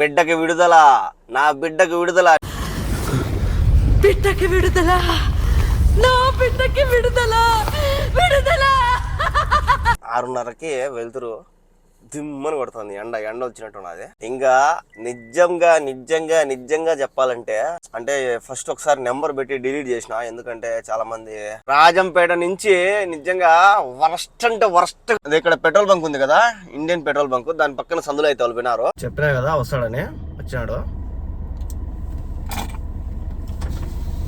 బిడ్డకి విడుదల నా బిడ్డకి విడుదల. బిడ్డకి విడుదల నా బిడ్డకి విడుదల విడుదల. ఆరున్నరకి వెళ్తురు. దిమ్మని కొడుతుంది. ఎండ ఎండ వచ్చినట్టు ఉన్నది. ఇంకా నిజంగా నిజంగా నిజంగా చెప్పాలంటే అంటే ఫస్ట్ ఒకసారి నెంబర్ పెట్టి డిలీట్ చేసిన ఎందుకంటే చాలా మంది రాజంపేట నుంచి నిజంగా వరస్ట్ అంటే వరస్ట్. అది ఇక్కడ పెట్రోల్ బంక్ ఉంది కదా ఇండియన్ పెట్రోల్ బంక్ దాని పక్కన సందులో అయితే వాళ్ళు చెప్పినా కదా వస్తాడని వచ్చినాడు.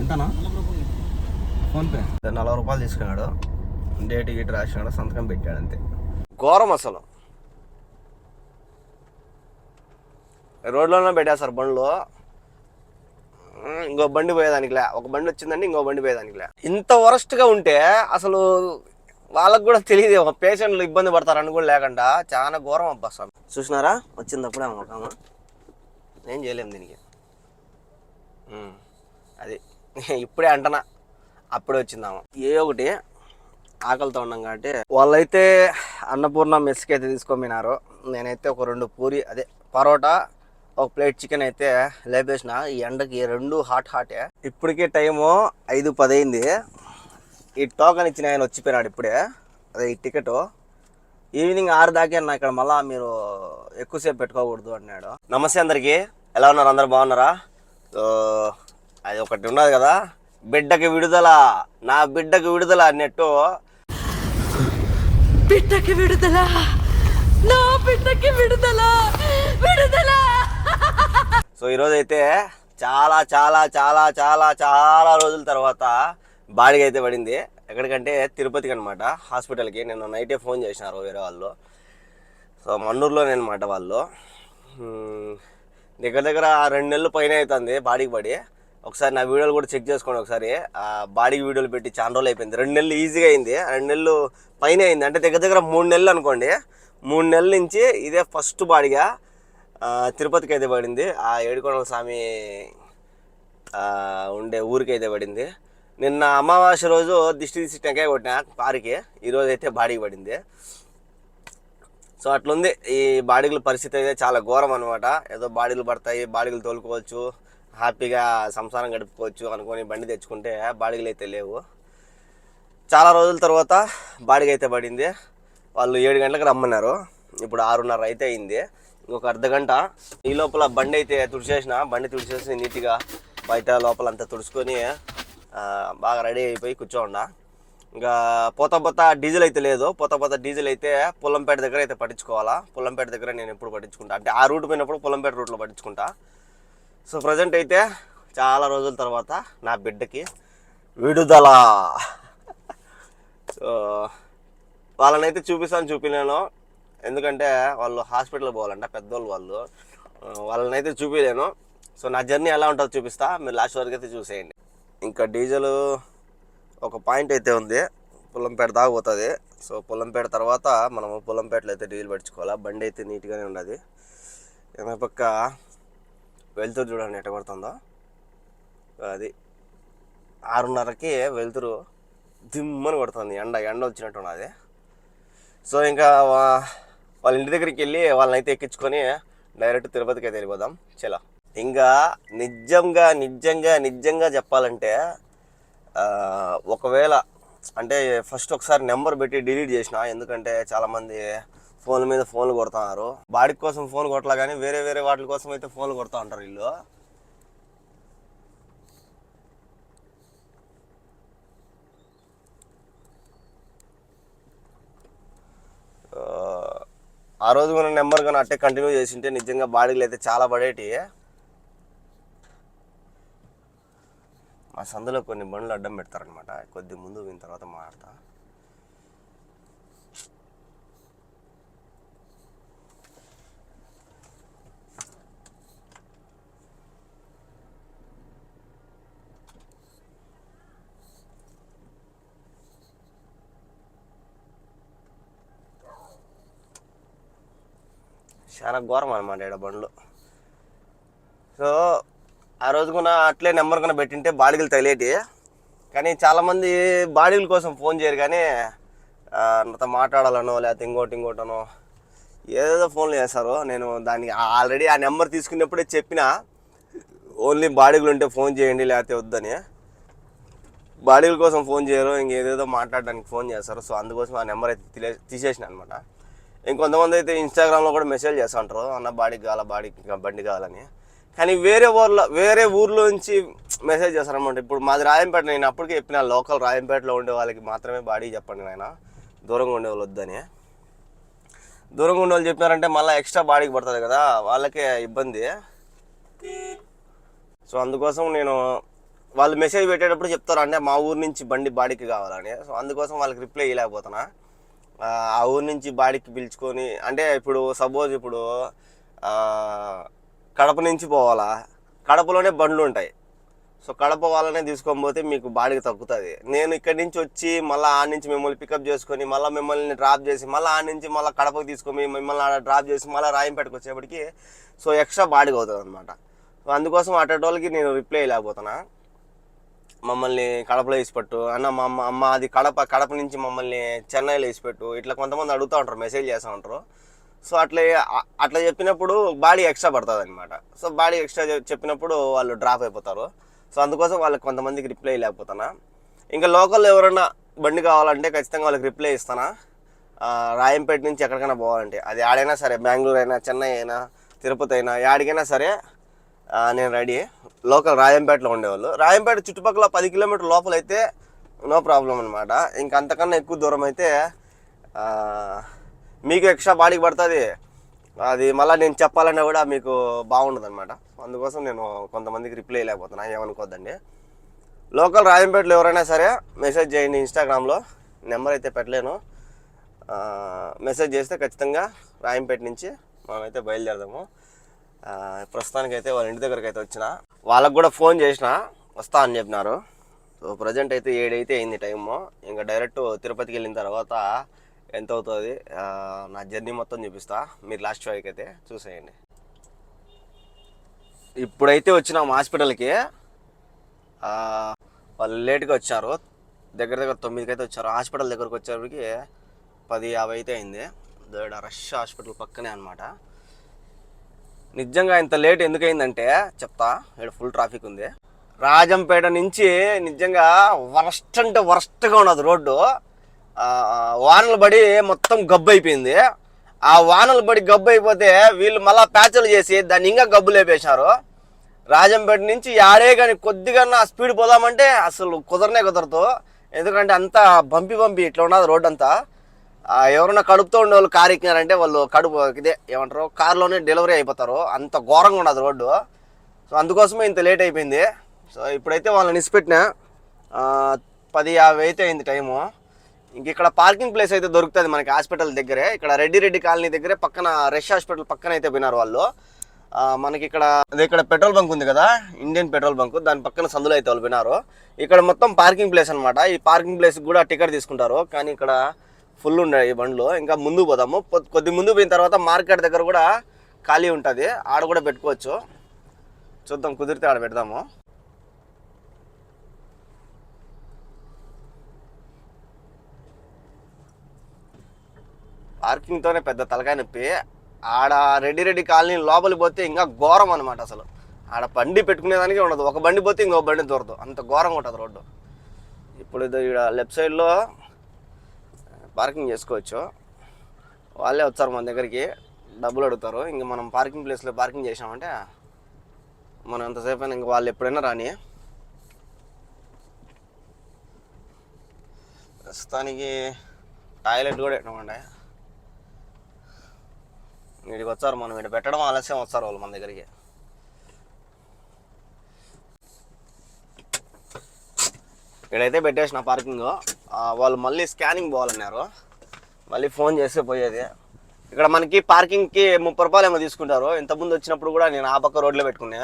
ఎంతనా? ఫోన్పే. నలభై రూపాయలు తీసుకున్నాడు. డేట్ గిట్ రాసినాడు సంతకం పెట్టాడు అంతే. ఘోరం అసలు. రోడ్లోనే పెట్టేస్తారు బండ్లు. ఇంకో బండి పోయేదానికిలే. ఒక బండి వచ్చిందంటే ఇంకో బండి పోయేదానికిలే. ఇంత వరస్ట్గా ఉంటే అసలు వాళ్ళకు కూడా తెలియదు ఒక పేషెంట్లు ఇబ్బంది పడతారని కూడా లేకుండా చాలా ఘోరం అబ్బా స్వామి చూసినారా? వచ్చిందప్పుడే ఒక ఏం చేయలేము దీనికి. అది ఇప్పుడే అంటనా. అప్పుడే వచ్చిందాము ఏ ఒకటి ఆకలితో ఉన్నాం కాబట్టి వాళ్ళైతే అన్నపూర్ణ మెస్కి అయితే తీసుకొని నేనైతే ఒక రెండు పూరి అదే పరోటా ఒక ప్లేట్ చికెన్ అయితే లేపేసిన. ఈ ఎండకి రెండు హాట్ హాటే. ఇప్పటికే టైము ఐదు పది అయింది ఈ టోకన్ ఇచ్చిన ఆయన వచ్చిపోయినాడు ఇప్పుడే. అదే ఈ టికెట్. ఈవినింగ్ ఆరు దాకా అన్న ఇక్కడ మళ్ళీ మీరు ఎక్కువసేపు పెట్టుకోకూడదు అన్నాడు. నమస్తే అందరికీ. ఎలా ఉన్నారు? అందరు బాగున్నారా? సో అది ఒకటి ఉన్నది కదా. బిడ్డకి విడుదల. నా బిడ్డకి విడుదల అన్నట్టు. బిడ్డకి విడుదల. నా బిడ్డకి విడుదల. సో ఈరోజు అయితే చాలా చాలా చాలా చాలా చాలా రోజుల తర్వాత బాడిగ అయితే పడింది. ఎక్కడికంటే తిరుపతికి అనమాట హాస్పిటల్కి నేను నైటే ఫోన్ చేసినారు వేరే వాళ్ళు. సో మన్నూరులోనే అనమాట వాళ్ళు. దగ్గర దగ్గర రెండు నెలలు పైన అవుతుంది బాడీకి పడి. ఒకసారి నా వీడియోలు కూడా చెక్ చేసుకోండి ఒకసారి. బాడీకి వీడియోలు పెట్టి చాలా రోజులు అయిపోయింది. రెండు నెలలు ఈజీగా అయింది. రెండు నెలలు పైన అయింది. అంటే దగ్గర దగ్గర మూడు నెలలు అనుకోండి. మూడు నెలల నుంచి ఇదే ఫస్ట్ బాడీగా తిరుపతికి అయితే పడింది. ఆ ఏడుకొండల స్వామి ఉండే ఊరికి అయితే పడింది. నిన్న అమావాస్య రోజు దిష్టి తీసి టెంకాయ కొట్టిన కారుకి ఈరోజు అయితే బాడీకి పడింది. సో అట్లుంది. ఈ బాడీల పరిస్థితి అయితే చాలా ఘోరం అనమాట ఏదో బాడీలు పడతాయి బాడీలు తోలుకోవచ్చు హ్యాపీగా సంసారం గడుపుకోవచ్చు అనుకొని బండి తెచ్చుకుంటే బాడీలు అయితే లేవు. చాలా రోజుల తర్వాత బాడీకి అయితే పడింది. వాళ్ళు ఏడు గంటలకు రమ్మన్నారు. ఇప్పుడు ఆరున్నర అయితే అయింది. ఒక అర్ధ గంట. ఈ లోపల బండి అయితే తుడిచేసిన బండి తుడిచేసి నీట్గా బయట లోపల అంతా తుడుచుకొని బాగా రెడీ అయిపోయి కూర్చోండా. ఇంకా పోత పోత డీజిల్ అయితే లేదు. పోత పోత డీజిల్ అయితే పొలంపేట దగ్గర అయితే పట్టించుకోవాలా? పొలంపేట దగ్గర నేను ఎప్పుడు పట్టించుకుంటా? అంటే ఆ రూట్ పోయినప్పుడు పొలంపేట రూట్లో పట్టించుకుంటా. సో ప్రజెంట్ అయితే చాలా రోజుల తర్వాత నా బిడ్డకి విడుదల. సో వాళ్ళనైతే చూపిస్తాను చూపినాను ఎందుకంటే వాళ్ళు హాస్పిటల్కి పోవాలంట పెద్దోళ్ళు వాళ్ళు. వాళ్ళని అయితే చూపించలేను సో నా జర్నీ ఎలా ఉంటుందో చూపిస్తా. మీరు లాస్ట్ వరకు అయితే చూసేయండి. ఇంకా డీజిల్ ఒక పాయింట్ అయితే ఉంది. పుల్లంపేట దాకా పోతుంది. సో పుల్లంపేట తర్వాత మనము పుల్లంపేటలో అయితే డీజిల్ పట్టించుకోవాలా. బండి అయితే నీట్గానే ఉన్నది. వెనక పక్క వెళ్తురు చూడండి ఎట్ట పడుతుందో అది ఆరున్నరకి వెళ్తురు దిమ్మని కొడుతుంది. ఎండ ఎండ వచ్చినట్టు ఉన్నది. సో ఇంకా వా- వాళ్ళ ఇంటి దగ్గరికి వెళ్ళి వాళ్ళని అయితే ఎక్కించుకొని డైరెక్ట్ తిరుపతికి అయితే వెళ్ళిపోదాం. చలో. ఇంకా నిజంగా నిజంగా నిజంగా చెప్పాలంటే ఒకవేళ అంటే ఫస్ట్ ఒకసారి నెంబర్ పెట్టి డిలీట్ చేసిన ఎందుకంటే చాలామంది ఫోన్ల మీద ఫోన్లు కొడుతున్నారు. బాడీ కోసం ఫోన్ కొట్టలా కానీ వేరే వేరే వాటి కోసం అయితే ఫోన్లు కొడుతూ ఉంటారు వీళ్ళు. ఆ రోజు మన నెంబర్ కానీ అట్టే కంటిన్యూ చేసింటే నిజంగా బాడీలు అయితే చాలా పడేటి. మా సందులో కొన్ని బండ్లు అడ్డం పెడతారనమాట కొద్ది ముందు పోయిన తర్వాత మాట్లాడతా. చాలా ఘోరం అనమాట ఇక్కడ బండ్లు. సో ఆ రోజు కూడా అట్లే నెంబర్ కూడా పెట్టింటే బాడీలు తగిలేటి. కానీ చాలామంది బాడీల కోసం ఫోన్ చేయరు కానీ నాతో మాట్లాడాలనో లేకపోతే ఇంకోటి ఇంకోటనో ఏదేదో ఫోన్లు చేస్తారు. నేను దానికి ఆల్రెడీ ఆ నెంబర్ తీసుకున్నప్పుడే చెప్పిన ఓన్లీ బాడీలు ఉంటే ఫోన్ చేయండి లేకపోతే వద్దని. బాడీల కోసం ఫోన్ చేయరు ఇంకేదేదో మాట్లాడడానికి ఫోన్ చేస్తారు. సో అందుకోసం ఆ నెంబర్ అయితే తీలే తీసేసిన అనమాట ఇంకొంతమంది అయితే ఇన్స్టాగ్రామ్లో కూడా మెసేజ్ చేస్తుంటారు అన్న బాడీకి కావాలా బాడీకి బండి కావాలని. కానీ వేరే ఊర్లో వేరే ఊర్లో నుంచి మెసేజ్ చేస్తారనమాట ఇప్పుడు మాది రాయంపేట నేను అప్పటికే చెప్పిన లోకల్ రాయంపేటలో ఉండే వాళ్ళకి మాత్రమే బాడీ చెప్పండి నాయన. దూరంగా ఉండే వాళ్ళు వద్దని. దూరంగా ఉండే వాళ్ళు చెప్పినారంటే మళ్ళీ ఎక్స్ట్రా బాడీకి పడుతుంది కదా వాళ్ళకే ఇబ్బంది. సో అందుకోసం నేను వాళ్ళు మెసేజ్ పెట్టేటప్పుడు చెప్తారు అంటే మా ఊరు నుంచి బండి బాడీకి కావాలని. సో అందుకోసం వాళ్ళకి రిప్లై ఇవ్వలేకపోతున్నా. ఆ, ఊరి ఊరు నుంచి బాడికి పిలుచుకొని అంటే ఇప్పుడు సపోజ్ ఇప్పుడు కడప నుంచి పోవాలా? కడపలోనే బండ్లు ఉంటాయి. సో కడప వాళ్ళనే తీసుకొని పోతే మీకు బాడీకి తగ్గుతుంది. నేను ఇక్కడి నుంచి వచ్చి మళ్ళీ ఆ నుంచి మిమ్మల్ని పికప్ చేసుకొని మళ్ళీ మిమ్మల్ని డ్రాప్ చేసి మళ్ళీ ఆ నుంచి మళ్ళీ కడపకి తీసుకొని మిమ్మల్ని ఆడ డ్రాప్ చేసి మళ్ళీ రాయంపేటకు వచ్చేప్పటికి సో ఎక్స్ట్రా బాడీకి అవుతుంది అనమాట సో అందుకోసం అటోళ్ళకి నేను రిప్లై లేకపోతున్నా మమ్మల్ని కడపలో వేసిపెట్టు. అన్న మా అమ్మ అమ్మ అది కడప కడప నుంచి మమ్మల్ని చెన్నైలో వేసిపెట్టు. ఇట్లా కొంతమంది అడుగుతూ ఉంటారు మెసేజ్ చేస్తూ ఉంటారు. సో అట్లా అట్లా చెప్పినప్పుడు బాడీ ఎక్స్ట్రా పడుతుంది అనమాట సో బాడీ ఎక్స్ట్రా చెప్పినప్పుడు వాళ్ళు డ్రాప్ అయిపోతారు. సో అందుకోసం వాళ్ళకి కొంతమందికి రిప్లై లేకపోతానా ఇంకా లోకల్ ఎవరైనా బండి కావాలంటే ఖచ్చితంగా వాళ్ళకి రిప్లై ఇస్తానా? రాయంపేట నుంచి ఎక్కడికైనా పోవాలంటే. అది ఆడైనా సరే బెంగళూరు అయినా చెన్నై అయినా తిరుపతి అయినా యాడికైనా సరే నేను రెడీ లోకల్ రాయంపేటలో ఉండేవాళ్ళు. రాయంపేట చుట్టుపక్కల పది కిలోమీటర్ లోపల అయితే నో ప్రాబ్లం అనమాట ఇంక అంతకన్నా ఎక్కువ దూరం అయితే మీకు ఎక్స్ట్రా బాడీకి పడుతుంది. అది మళ్ళీ నేను చెప్పాలన్నా కూడా మీకు బాగుండదు అనమాట అందుకోసం నేను కొంతమందికి రిప్లై లేకపోతున్నా ఏమనుకోద్దండి. లోకల్ రాయంపేటలో ఎవరైనా సరే మెసేజ్ చేయండి ఇన్స్టాగ్రామ్లో నెంబర్ అయితే పెట్టలేను. మెసేజ్ చేస్తే ఖచ్చితంగా రాయంపేట నుంచి మనమైతే బయలుదేరదాము. ప్రస్తుతానికి అయితే వాళ్ళ ఇంటి దగ్గరికి అయితే వచ్చిన. వాళ్ళకు కూడా ఫోన్ చేసిన వస్తా అని చెప్పినారు. సో ప్రజెంట్ అయితే ఏడైతే అయింది టైము ఇంకా డైరెక్ట్ తిరుపతికి వెళ్ళిన తర్వాత ఎంత అవుతుంది నా జర్నీ మొత్తం చూపిస్తా. మీరు లాస్ట్ ఫైవ్కి అయితే చూసేయండి. ఇప్పుడైతే వచ్చినాం హాస్పిటల్కి వాళ్ళు లేట్గా వచ్చారు. దగ్గర దగ్గర తొమ్మిదికి అయితే వచ్చారు. హాస్పిటల్ దగ్గరకు వచ్చేప్పటికి పది యాభై అయితే అయింది. ఇక్కడ రష్ హాస్పిటల్ పక్కనే అనమాట నిజంగా ఇంత లేట్ ఎందుకు అయిందంటే చెప్తా ఇక్కడ ఫుల్ ట్రాఫిక్ ఉంది. రాజంపేట నుంచి నిజంగా వరస్ట్ అంటే వరస్ట్గా ఉన్నది రోడ్డు. వానలు పడి మొత్తం గబ్బు అయిపోయింది. ఆ వానలు పడి గబ్బు అయిపోతే వీళ్ళు మళ్ళా ప్యాచలు చేసి దాన్ని ఇంకా గబ్బు లేపేశారు. రాజంపేట నుంచి యాడే కానీ కొద్దిగా స్పీడ్ పోదామంటే అసలు కుదరనే కుదరదు. ఎందుకంటే అంతా బంపి బంపి ఇట్లా ఉన్నది రోడ్ అంతా ఎవరైనా కడుపుతో ఉండే వాళ్ళు కారు ఎక్కినారంటే వాళ్ళు కడుపు ఇదే ఏమంటారు? కారులోనే డెలివరీ అయిపోతారు. అంత ఘోరంగా ఉన్నది రోడ్డు. సో అందుకోసమే ఇంత లేట్ అయిపోయింది. సో ఇప్పుడైతే వాళ్ళని ఇసిపెట్టిన పది యాభై అయితే అయింది టైము. ఇంక ఇక్కడ పార్కింగ్ ప్లేస్ అయితే దొరుకుతుంది మనకి హాస్పిటల్ దగ్గరే. ఇక్కడ రెడ్డి రెడ్డి కాలనీ దగ్గరే పక్కన రష్ హాస్పిటల్ పక్కన అయితే పోయినారు వాళ్ళు. మనకి ఇక్కడ అదే ఇక్కడ పెట్రోల్ బంక్ ఉంది కదా ఇండియన్ పెట్రోల్ బంక్ దాని పక్కన సందులో అయితే వాళ్ళు పోయినారు. ఇక్కడ మొత్తం పార్కింగ్ ప్లేస్ అనమాట ఈ పార్కింగ్ ప్లేస్ కూడా టికెట్ తీసుకుంటారు. కానీ ఇక్కడ ఫుల్ ఉన్నాయి ఈ బండ్లు. ఇంకా ముందుకు పోదాము. కొద్ది ముందు పోయిన తర్వాత మార్కెట్ దగ్గర కూడా ఖాళీ ఉంటుంది. ఆడ కూడా పెట్టుకోవచ్చు. చూద్దాం కుదిరితే ఆడ పెడదాము. పార్కింగ్తోనే పెద్ద తలకాయ నొప్పి. ఆడ రెడ్డి రెడ్డి కాలనీ లోపలికి పోతే ఇంకా ఘోరం అనమాట అసలు. ఆడ బండి పెట్టుకునేదానికి ఉండదు. ఒక బండి పోతే ఇంకో బండి దొరదు అంత ఘోరంగా ఉంటుంది రోడ్డు. ఇప్పుడు ఇది ఇక్కడ లెఫ్ట్ సైడ్లో పార్కింగ్ చేసుకోవచ్చు. వాళ్ళే వచ్చారు మన దగ్గరికి. డబ్బులు అడుగుతారు. ఇంక మనం పార్కింగ్ ప్లేస్లో పార్కింగ్ చేసామంటే మనం ఎంతసేపు అయినా ఇంక వాళ్ళు ఎప్పుడైనా రాని ప్రస్తుతానికి టాయిలెట్ కూడా పెట్టమండి వీడికి వచ్చారు మనం. వీడు పెట్టడం ఆలస్యం వస్తారు వాళ్ళు మన దగ్గరికి. ఇక్కడైతే పెట్టేసిన పార్కింగ్. వాళ్ళు మళ్ళీ స్కానింగ్ పోవాలన్నారు. మళ్ళీ ఫోన్ చేస్తే పోయేది. ఇక్కడ మనకి పార్కింగ్కి ముప్పై రూపాయలు ఏమో తీసుకుంటారు. ఇంతకుముందు వచ్చినప్పుడు కూడా నేను ఆ పక్క రోడ్లో పెట్టుకున్నా.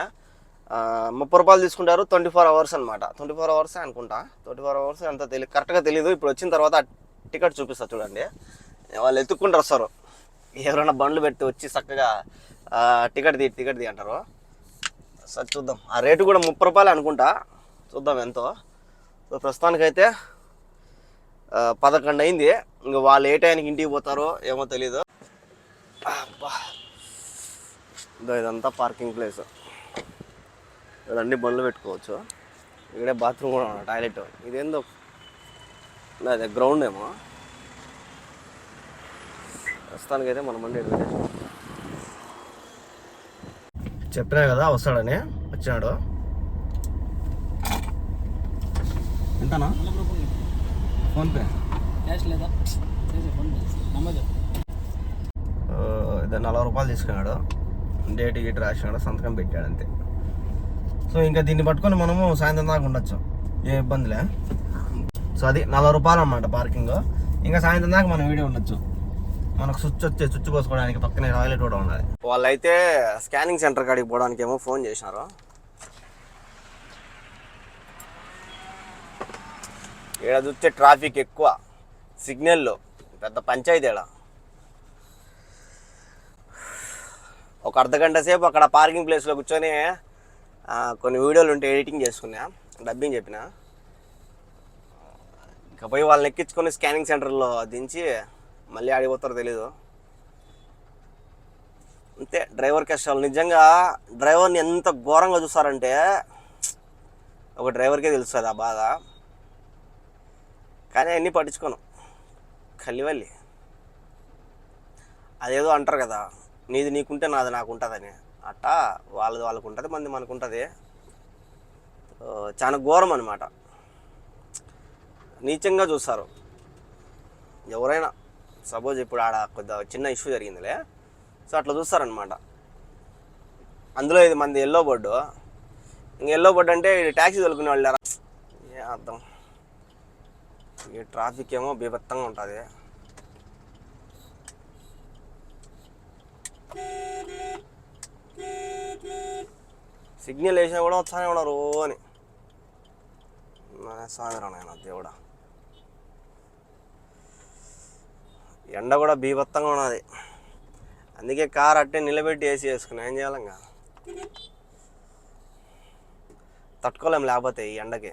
ముప్పై రూపాయలు తీసుకుంటారు ట్వంటీ ఫోర్ అవర్స్ అనమాట ట్వంటీ ఫోర్ అవర్స్ అనుకుంటా. ట్వంటీ ఫోర్ అవర్స్ అంత తెలియదు కరెక్ట్గా తెలియదు ఇప్పుడు వచ్చిన తర్వాత టికెట్ చూపిస్తా చూడండి. వాళ్ళు ఎత్తుక్కుంటారు వస్తారు ఎవరైనా బండ్లు పెట్టి వచ్చి చక్కగా టికెట్ తీ టికెట్ తీ అంటారు. సరే చూద్దాం. ఆ రేటు కూడా ముప్పై రూపాయలు అనుకుంటా. చూద్దాం ఎంతో. సో ప్రస్తుతానికైతే పదకొండు అయింది. ఇంకా వాళ్ళు ఏ టైంకి ఇంటికి పోతారో ఏమో తెలీదు. ఇదంతా పార్కింగ్ ప్లేస్. ఇక్కడ అన్ని బండ్లు పెట్టుకోవచ్చు. ఇక్కడే బాత్రూమ్ కూడా టాయిలెట్. ఇదేందో? అదే గ్రౌండ్ ఏమో. ప్రస్తుతానికైతే మన బండి చెప్పినా కదా వస్తాడని వచ్చినాడు. ఎంతనా ఫోన్పే? క్యాష్ లేదా? నమ్మదు. ఇద్దరు నలభై రూపాయలు తీసుకున్నాడు. డేట్ గీట్ రాసినాడు సంతకం పెట్టాడు అంతే. సో ఇంకా దీన్ని పట్టుకొని మనము సాయంత్రం దాకా ఉండొచ్చు. ఏ ఇబ్బందిలే సో అది నలభై రూపాయలు అన్నమాట పార్కింగ్. ఇంకా సాయంత్రం దాకా మనం వీడియో ఉండొచ్చు. మనకు స్విచ్ వచ్చే స్విచ్ పోసుకోవడానికి పక్కనే టాయిలెట్ కూడా ఉండాలి. వాళ్ళైతే స్కానింగ్ సెంటర్ కాడికి పోవడానికి ఏమో ఫోన్ చేసినారు. ఈడ చూస్తే ట్రాఫిక్ ఎక్కువ. సిగ్నల్లో పెద్ద పంచాయతీ ఈడ ఒక అర్ధ గంట సేపు అక్కడ పార్కింగ్ ప్లేస్లో కూర్చొని కొన్ని వీడియోలు ఉంటే ఎడిటింగ్ చేసుకున్నా డబ్బింగ్ చెప్పిన. ఇక పోయి వాళ్ళని ఎక్కించుకొని స్కానింగ్ సెంటర్లో దించి మళ్ళీ ఆడిపోతారో తెలీదు. అంతే డ్రైవర్ కష్టాలు. నిజంగా డ్రైవర్ని ఎంత ఘోరంగా చూస్తారంటే ఒక డ్రైవర్కే తెలుస్తుంది ఆ బాధ. కానీ అన్నీ పట్టించుకోను. కలివల్లి అదేదో అంటారు కదా నీది నీకుంటే నాది నాకు ఉంటుందని అట్టా వాళ్ళది వాళ్ళకు ఉంటుంది మంది మనకు ఉంటుంది చాలా ఘోరం అనమాట నీచంగా చూస్తారు. ఎవరైనా సపోజ్ ఇప్పుడు ఆడ కొద్దిగా చిన్న ఇష్యూ జరిగిందిలే. సో అట్లా చూస్తారనమాట అందులో ఇది మంది ఎల్లో బోర్డు. ఇంక ఎల్లో బోర్డు అంటే ట్యాక్సీ తొలుకునే వాళ్ళు ఏ అర్థం. ఈ ట్రాఫిక్ ఏమో బీభత్తంగా ఉంటుంది. సిగ్నల్ వేసినా కూడా వస్తానే ఉన్నారు అని. సాయంత్రం నాయన దేవుడా. ఎండ కూడా బీభత్తంగా ఉన్నది. అందుకే కార్ అట్టే నిలబెట్టి ఏసీ వేసుకున్నా. ఏం చేయాలంగా తట్టుకోలేం లేకపోతే ఈ ఎండకి.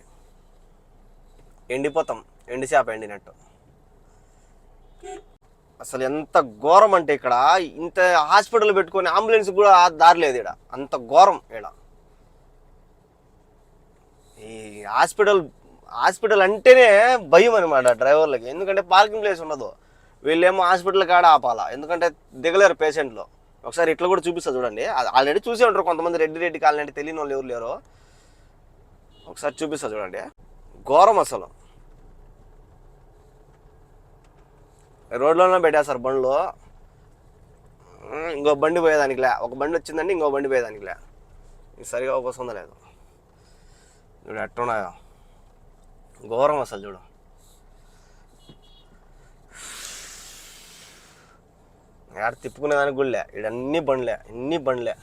ఎండిపోతాం. ఎండు చేప ఎండినట్టు. అసలు ఎంత ఘోరం అంటే ఇక్కడ ఇంత హాస్పిటల్ పెట్టుకొని అంబులెన్స్ కూడా దారి లేదు ఇక్కడ అంత ఘోరం ఇక్కడ ఈ హాస్పిటల్ హాస్పిటల్ అంటేనే భయం అనమాట డ్రైవర్లకి. ఎందుకంటే పార్కింగ్ ప్లేస్ ఉండదు. వీళ్ళేమో హాస్పిటల్ కాడ ఆపాలా. ఎందుకంటే దిగలేరు పేషెంట్లు. ఒకసారి ఇట్లా కూడా చూపిస్తా చూడండి. ఆల్రెడీ చూసే ఉంటారు కొంతమంది రెడ్డి రెడ్డి కాలనీ అంటే తెలియని వాళ్ళు ఎవరు లేరు. ఒకసారి చూపిస్తా చూడండి. ఘోరం అసలు. రోడ్లోనే పెట్టేస్తారు బండ్లు. ఇంకో బండి పోయేదానికి లే ఒక బండి వచ్చిందంటే ఇంకో బండి పోయేదానికి లే ఇది సరిగా వస్తుందో లేదు. చూడు ఎట్టున్నాయో ఘోరం అసలు చూడు. ఆడ తిప్పుకునేదానికి దానికి లే ఇక్కడ బండ్లే అన్ని బండ్లే.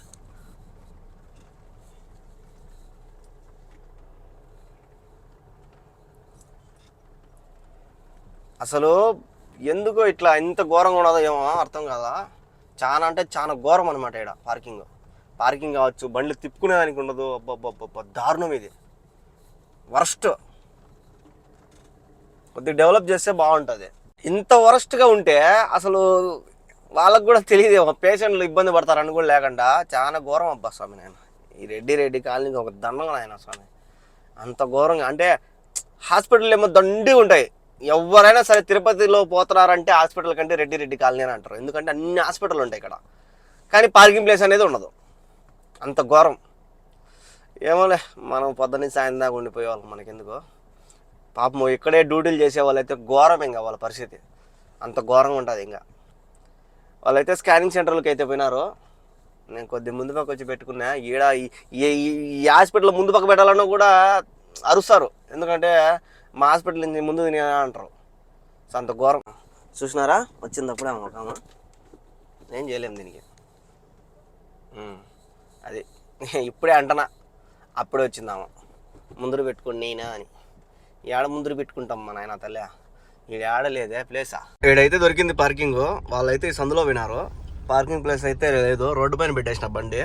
అసలు ఎందుకో ఇట్లా ఇంత ఘోరంగా ఉన్నదో ఏమో అర్థం కాదా? చాలా అంటే చాలా ఘోరం అనమాట ఇక్కడ పార్కింగ్ పార్కింగ్ కావచ్చు బండ్లు తిప్పుకునేదానికి ఉండదు. అబ్బబ్బబ్బ దారుణం ఇది. వరస్ట్ కొద్దిగా డెవలప్ చేస్తే బాగుంటుంది. ఇంత వరస్ట్గా ఉంటే అసలు వాళ్ళకు కూడా తెలియదు పేషెంట్లు ఇబ్బంది పడతారని కూడా లేకుండా చాలా ఘోరం అబ్బా స్వామి నేను ఈ రెడ్డి రెడ్డి కాలనీకి ఒక దండంగా ఆయన స్వామి. అంత ఘోరంగా అంటే హాస్పిటల్ ఏమో దండి ఉంటాయి. ఎవరైనా సరే తిరుపతిలో పోతున్నారంటే హాస్పిటల్ కంటే రెడ్డి రెడ్డి కాలనీ అని అంటారు. ఎందుకంటే అన్ని హాస్పిటల్ ఉంటాయి ఇక్కడ. కానీ పార్కింగ్ ప్లేస్ అనేది ఉండదు. అంత ఘోరం. ఏమోలే మనం పొద్దున్న సాయంత్రం దాకా ఉండిపోయేవాళ్ళం మనకెందుకు. పాపం ఇక్కడే డ్యూటీలు చేసే వాళ్ళైతే ఘోరం ఇంకా వాళ్ళ పరిస్థితి. అంత ఘోరంగా ఉంటుంది ఇంకా. వాళ్ళైతే స్కానింగ్ సెంటర్లకు అయితే పోయినారు. నేను కొద్ది ముందు పక్క వచ్చి పెట్టుకున్నా. ఈడ ఈ- ఈ- ఈ హాస్పిటల్ ముందు పక్క పెట్టాలన్నా కూడా అరుస్తారు. ఎందుకంటే మా హాస్పిటల్ నుంచి ముందు తినే అంటారు. సో అంత ఘోరం. చూసినారా? వచ్చినప్పుడే అప్పుడే ఒక ఆమె. ఏం చేయలేము దీనికి. అది ఇప్పుడే అంటనా. అప్పుడే వచ్చిందాము ముందర పెట్టుకోండి నేనా అని. ఏడ ముందరు పెట్టుకుంటాం మా నాయన తల్లి. ఈడ ఆడలేదే ప్లేసా? ఈడైతే దొరికింది పార్కింగ్. వాళ్ళైతే ఈ సందులో వినారు పార్కింగ్ ప్లేస్ అయితే లేదు. రోడ్డు పైన పెట్టేసిన బండి.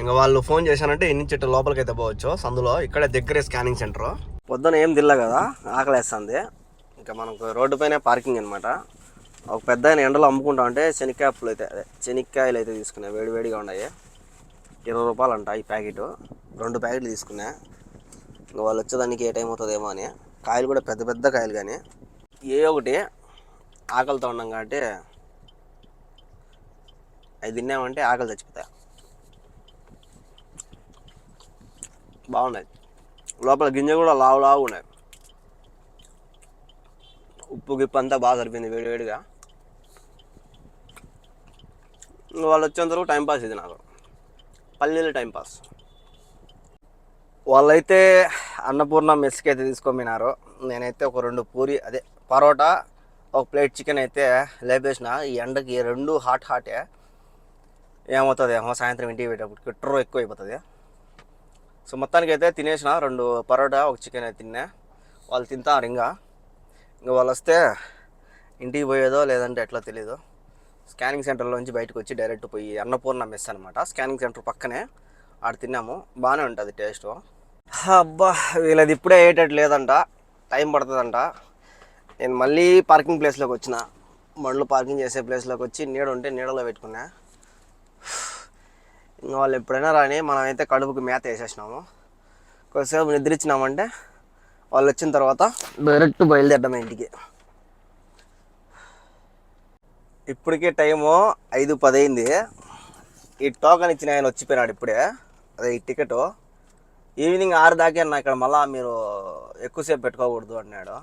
ఇంకా వాళ్ళు ఫోన్ చేశానంటే ఎన్ని చెట్టు లోపలికి అయితే పోవచ్చు. సందులో ఇక్కడే దగ్గరే స్కానింగ్ సెంటర్. పొద్దున ఏం తిల్ల కదా ఆకలేస్తుంది. ఇంకా మనకు రోడ్డు పైన పార్కింగ్ అనమాట ఒక పెద్ద ఆయన ఎండలో అమ్ముకుంటా అంటే శనక్కాయలు అయితే అదే శనక్కాయలు అయితే తీసుకున్నాయి వేడి వేడిగా ఉన్నాయి. ఇరవై రూపాయలు అంట ఈ ప్యాకెట్. రెండు ప్యాకెట్లు తీసుకున్నా. ఇంకా వాళ్ళు వచ్చేదానికి ఏ టైం అవుతుందేమో అని. కాయలు కూడా పెద్ద పెద్ద కాయలు కానీ. ఏ ఒకటి ఆకలితో ఉన్నాం కాబట్టి అవి తిన్నామంటే ఆకలి చచ్చిపోతాయి. బాగున్నాయి. లోపల గింజ కూడా లావు లావు ఉన్నాయి. ఉప్పు గిప్పు అంతా బాగా సరిపోయింది వేడివేడిగా వాళ్ళు వచ్చేంత వరకు టైంపాస్ ఇది నాకు. పల్లెలు టైంపాస్ వాళ్ళైతే అన్నపూర్ణ మెస్కి అయితే తీసుకొమ్మినారు నేనైతే ఒక రెండు పూరి అదే పరోటా ఒక ప్లేట్ చికెన్ అయితే లేపేసిన. ఈ ఎండకి రెండు హాట్ హాటే ఏమవుతుంది ఏమో సాయంత్రం ఇంటికి పెట్టేటప్పుడు కిట్రో ఎక్కువ అయిపోతుంది సో మొత్తానికి అయితే తినేసిన రెండు పరోటా ఒక చికెన్ అయితే తిన్నా. వాళ్ళు తింటారు ఇంకా ఇంకా వాళ్ళు వస్తే ఇంటికి పోయేదో లేదంటే ఎట్లా తెలీదు. స్కానింగ్ సెంటర్లోంచి బయటకు వచ్చి డైరెక్ట్ పోయి అన్నపూర్ణ మెస్ అనమాట స్కానింగ్ సెంటర్ పక్కనే ఆడ తిన్నాము. బాగానే ఉంటుంది టేస్ట్. అబ్బా వీళ్ళది ఇప్పుడే అయ్యేటట్టు లేదంట. టైం పడుతుందంట. నేను మళ్ళీ పార్కింగ్ ప్లేస్లోకి వచ్చిన. బండ్లు పార్కింగ్ చేసే ప్లేస్లోకి వచ్చి నీడ ఉంటే నీడలో పెట్టుకున్నా. వాళ్ళు ఎప్పుడైనా రాని మనమైతే కడుపుకి మేత వేసేసినాము. కొద్దిసేపు నిద్రించినామంటే వాళ్ళు వచ్చిన తర్వాత డైరెక్ట్ బయలుదేరడం ఇంటికి. ఇప్పటికే టైము ఐదు పది అయింది ఈ టోకన్ ఇచ్చిన ఆయన వచ్చిపోయినాడు ఇప్పుడే. అదే ఈ టికెట్. ఈవినింగ్ ఆరు దాకా నా ఇక్కడ మళ్ళా మీరు ఎక్కువసేపు పెట్టుకోకూడదు అన్నాడు.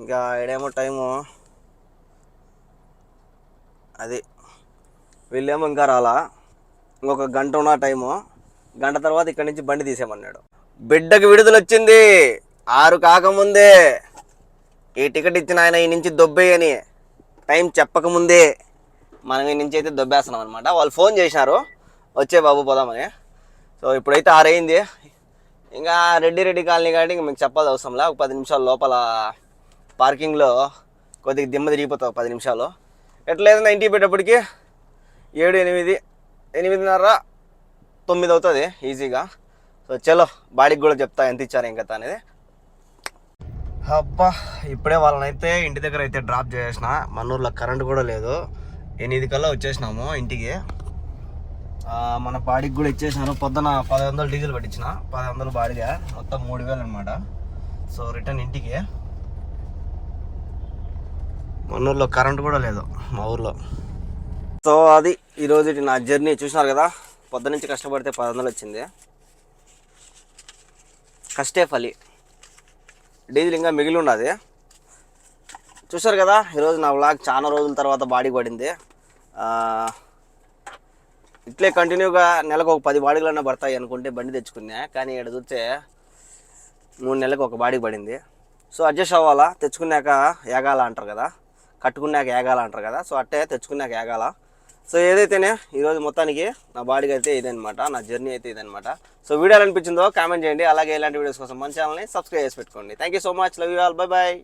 ఇంకా ఈడేమో టైము అది వీళ్ళేమో ఇంకా రాలా. ఇంకొక గంట ఉన్న టైము. గంట తర్వాత ఇక్కడి నుంచి బండి తీసేయమన్నాడు. బిడ్డకి విడుదల వచ్చింది. ఆరు కాకముందే. ఈ టికెట్ ఇచ్చిన ఆయన ఈ నుంచి దొబ్బేయని టైం చెప్పకముందే మనం ఈ నుంచి అయితే దొబ్బేస్తున్నాం అనమాట వాళ్ళు ఫోన్ చేసినారు. వచ్చే బాబు పోదామని. సో ఇప్పుడైతే ఆరైంది. ఇంకా రెడ్డి రెడ్డి కాలనీ కాబట్టి ఇంక మీకు చెప్పాల్సి అవసరంలే ఒక పది నిమిషాల లోపల పార్కింగ్లో కొద్దిగా దిమ్మ తిరిగిపోతావు పది నిమిషాలు. ఎట్లేదన్నా ఇంటికి పెట్టేప్పటికి ఏడు ఎనిమిది ఎనిమిదిన్నర తొమ్మిది అవుతుంది ఈజీగా. సో చలో బాడీకి కూడా చెప్తా ఎంత ఇచ్చారు ఇంకా అనేది. అబ్బా ఇప్పుడే వాళ్ళనైతే ఇంటి దగ్గర అయితే డ్రాప్ చేసేసిన. మన్నూరులో కరెంట్ కూడా లేదు. ఎనిమిది కల్లా వచ్చేసినాము ఇంటికి. మన బాడీకి కూడా ఇచ్చేసినారు. పొద్దున పది వందలు డీజిల్ పట్టించిన. పది వందలు బాడీగా. మొత్తం మూడు వేలు అనమాట సో రిటర్న్ ఇంటికి. మన్నూరులో కరెంట్ కూడా లేదు మా ఊర్లో. సో అది ఈరోజు నా జర్నీ చూసినారు కదా పొద్దు నుంచి కష్టపడితే పది వందలు వచ్చింది. కష్టే ఫలి. డీజిల్ ఇంకా మిగిలి ఉన్నది. చూసారు కదా ఈరోజు నా వ్లాగ్ చాలా రోజుల తర్వాత బాడీ పడింది. ఇట్లే కంటిన్యూగా నెలకు ఒక పది బాడీలన్నా పడతాయి అనుకుంటే బండి తెచ్చుకున్నా కానీ ఇక్కడ చూస్తే మూడు నెలలకు ఒక బాడీ పడింది. సో అడ్జస్ట్ అవ్వాలా? తెచ్చుకున్నాక ఏగాల అంటారు కదా కట్టుకున్నాక ఏగాల అంటారు కదా సో అట్టే తెచ్చుకున్నాక ఏగాల. సో ఏదైతేనే ఈరోజు మొత్తానికి నా బాడీకి అయితే ఇదనమాట నా జర్నీ అయితే ఇదనమాట సో వీడియో అనిపించిందో కామెంట్ చేయండి అలాగే ఇలాంటి వీడియోస్ కోసం మన ఛానల్ని సబ్స్క్రైబ్ చేసి పెట్టుకోండి. Thank you so much love you all bye bye